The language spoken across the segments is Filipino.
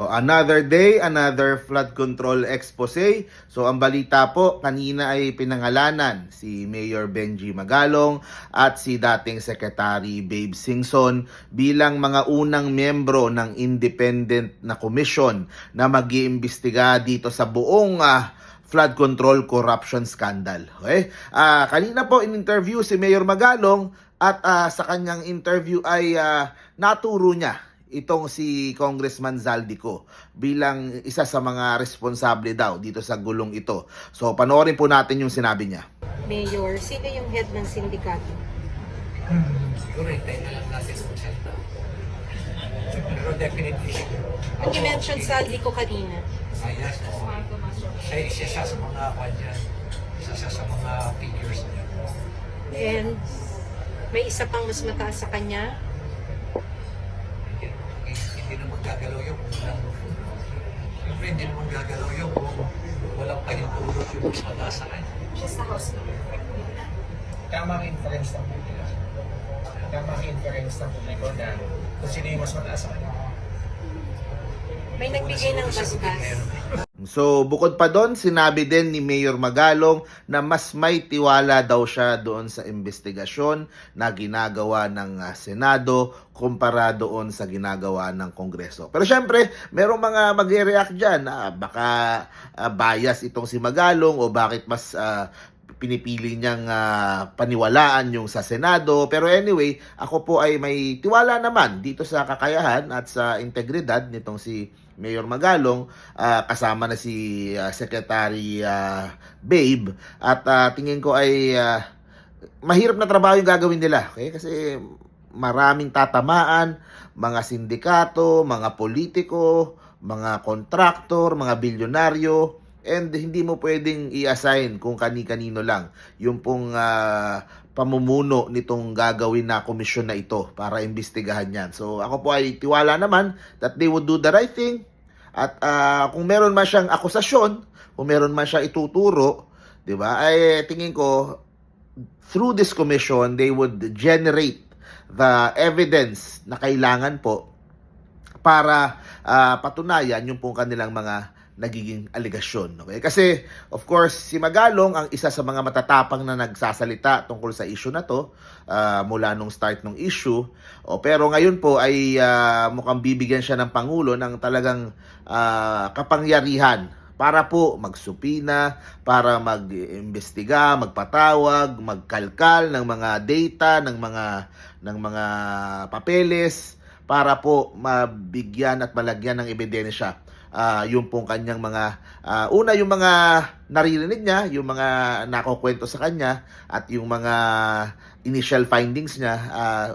O, another day, another flood control expose. So ang balita po, kanina ay pinangalanan si Mayor Benji Magalong at si dating Secretary Babe Singson bilang mga unang miyembro ng independent na komisyon na mag-iimbestiga dito sa buong ah, flood control corruption scandal. Okay? Ah, kanina po in-interview si Mayor Magalong at ah, sa kanyang interview ay ah, naturo niya itong si Congressman Zaldico bilang isa sa mga responsable daw dito sa gulong ito. So panoorin po natin yung sinabi niya. Mayor, sino yung head ng sindikato? Siguro hintayin na lang natin kung. Pero definitely, Ang i-mention sa ko kanina. ayas. Siya isa siya sa mga kanya, isa siya sa mga figures niya. And may isa pang mas mataas sa kanya. Hindi, hindi, hindi naman gagalaw yung unang. Siyempre, hindi naman gagalaw yung kung walang pahintulot yung mas mataas sa kanya. tamang inference ng publiko. Tamang inference ng publiko na kung sino yung mas mataas sa kanya. May nagbigay ng basbas. So bukod pa doon, sinabi din ni Mayor Magalong na mas may tiwala daw siya doon sa investigasyon na ginagawa ng ah, Senado kumpara doon sa ginagawa ng Kongreso. Pero syempre, merong mga mag-react dyan na baka ah, bias itong si Magalong o bakit mas ah, pinipili niyang ah, paniwalaan yung sa Senado. Pero anyway, ako po ay may tiwala naman dito sa kakayahan at sa integridad nitong si Mayor Magalong ah, kasama na si ah, Secretary ah, Babe. At ah, tingin ko ay ah, mahirap na trabaho yung gagawin nila okay? Kasi maraming tatamaan mga sindikato, mga politiko, mga kontraktor, mga bilyonaryo and hindi mo pwedeng i-assign kung kani-kanino lang yung pong ah, pamumuno nitong gagawin na komisyon na ito para imbestigahan yan. So ako po ay tiwala naman that they would do the right thing at ah, kung meron man siyang akusasyon, kung meron man siya ituturo, 'di ba? Ay tingin ko through this commission they would generate the evidence na kailangan po para ah, patunayan yung pong kanilang mga nagiging aligasyon. Okay? Kasi, of course, si Magalong ang isa sa mga matatapang na nagsasalita tungkol sa issue na to ah, mula nung start ng issue. O, pero ngayon po ay ah, mukhang bibigyan siya ng Pangulo ng talagang ah, kapangyarihan para po magsupina, para mag-imbestiga, magpatawag, magkalkal ng mga data, ng mga ng mga papeles para po mabigyan at malagyan ng ebidensya ah yung pong kanyang mga ah, una yung mga naririnig niya, yung mga nakukwento sa kanya at yung mga initial findings niya ah,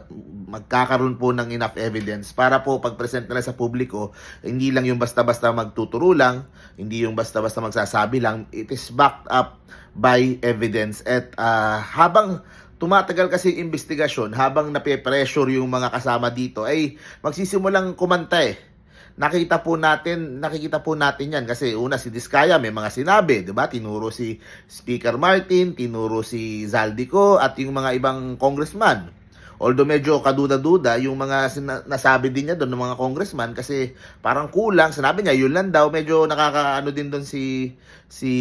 magkakaroon po ng enough evidence para po pag-present nila sa publiko hindi lang yung basta-basta magtuturo lang, hindi yung basta-basta magsasabi lang, it is backed up by evidence. At ah, habang tumatagal kasi yung investigasyon, habang nape-pressure yung mga kasama dito, ay magsisimulang kumanta eh nakita po natin, nakikita po natin 'yan kasi una si Diskaya may mga sinabi, 'di ba? Tinuro si Speaker Martin, tinuro si Zaldico at yung mga ibang congressman. Although medyo kaduda-duda yung mga nasabi din niya doon ng mga congressman kasi parang kulang, sinabi niya yun lang daw, medyo nakakaano din doon si si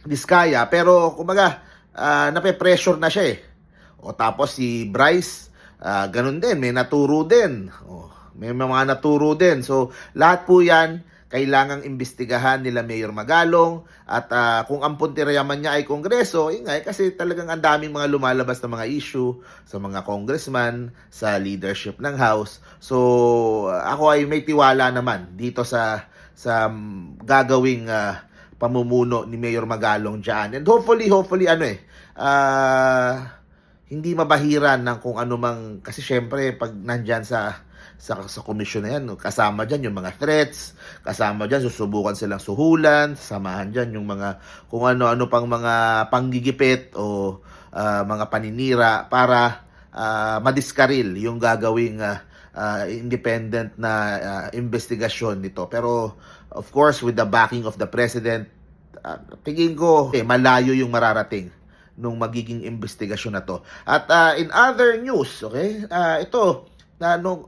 Diskaya pero kumaga uh, nape-pressure na siya eh. O tapos si Bryce ah, ganun din, may naturo din. O, may mga naturo din. So, lahat po yan, kailangang imbestigahan nila Mayor Magalong at ah, kung ang puntirayaman niya ay kongreso, ingay kasi talagang ang daming mga lumalabas na mga issue sa mga congressman, sa leadership ng House. So, ako ay may tiwala naman dito sa sa gagawing ah, pamumuno ni Mayor Magalong diyan. And hopefully, hopefully ano eh, ah hindi mabahiran ng kung ano kasi syempre pag nandyan sa sa, sa komisyon na yan, kasama dyan yung mga threats, kasama dyan, susubukan silang suhulan, samahan dyan yung mga, kung ano-ano pang mga panggigipit o ah, mga paninira para ah, madiskaril yung gagawing ah, ah, independent na ah, investigasyon nito. Pero, of course, with the backing of the President, ah, tingin ko, eh, malayo yung mararating nung magiging investigasyon na to. At ah, in other news, okay, ah, ito, na nung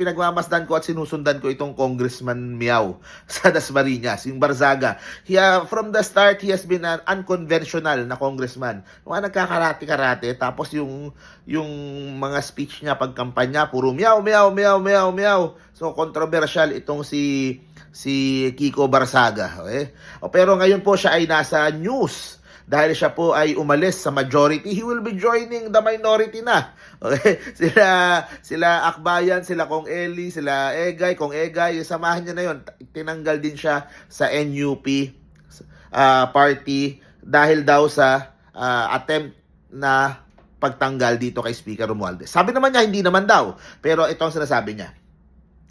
pinagmamasdan ko at sinusundan ko itong Congressman Miao sa Dasmariñas, yung Barzaga. He, uh, from the start, he has been an unconventional na congressman. Mga nagkakarate-karate, tapos yung, yung mga speech niya pag kampanya, puro meow, meow, meow, meow, meow. So, controversial itong si si Kiko Barsaga. Okay? O, pero ngayon po siya ay nasa news dahil siya po ay umalis sa majority, he will be joining the minority na. Okay? Sila, sila Akbayan, sila Kong Eli, sila Egay, Kong Egay, samahan niya na yon. Tinanggal din siya sa NUP ah, party dahil daw sa ah, attempt na pagtanggal dito kay Speaker Romualdez. Sabi naman niya, hindi naman daw. Pero ito ang sinasabi niya.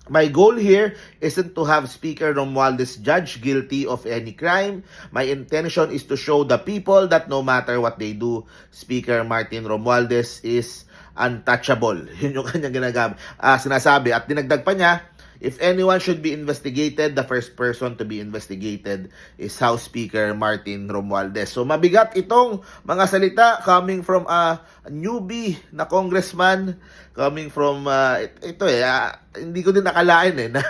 My goal here isn't to have Speaker Romualdez judged guilty of any crime. My intention is to show the people that no matter what they do, Speaker Martin Romualdez is untouchable. Yun yung kanyang ginagamit. Ah, sinasabi. At dinagdag pa niya, If anyone should be investigated, the first person to be investigated is House Speaker Martin Romualdez. So mabigat itong mga salita coming from a newbie na congressman, coming from uh, it- ito eh, ah, hindi ko din nakalain eh na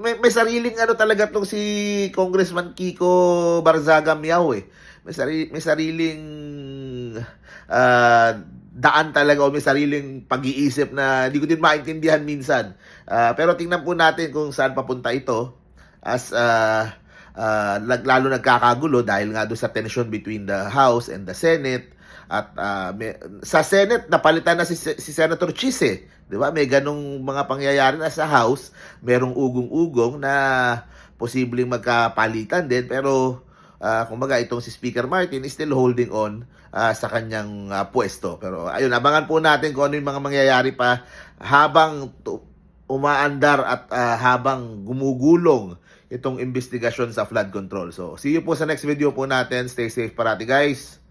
may, may sariling ano talaga tong si Congressman Kiko Barzaga Miao eh. May, sari, may sariling ah, daan talaga o may sariling pag-iisip na hindi ko din maintindihan minsan. Ah, pero tingnan po natin kung saan papunta ito as ah, lag- lalo nagkakagulo dahil nga doon sa tension between the House and the Senate at ah, may- sa Senate napalitan na si, si Senator Chis eh. 'Di ba? May ganong mga pangyayari na sa House, merong ugong-ugong na posibleng magkapalitan din pero ah kumbaga itong si Speaker Martin is still holding on ah, sa kanyang ah, pwesto. Pero ayun, abangan po natin kung ano yung mga mangyayari pa habang umaandar at ah, habang gumugulong itong investigasyon sa flood control. So, see you po sa next video po natin. Stay safe parati guys.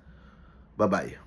Bye-bye.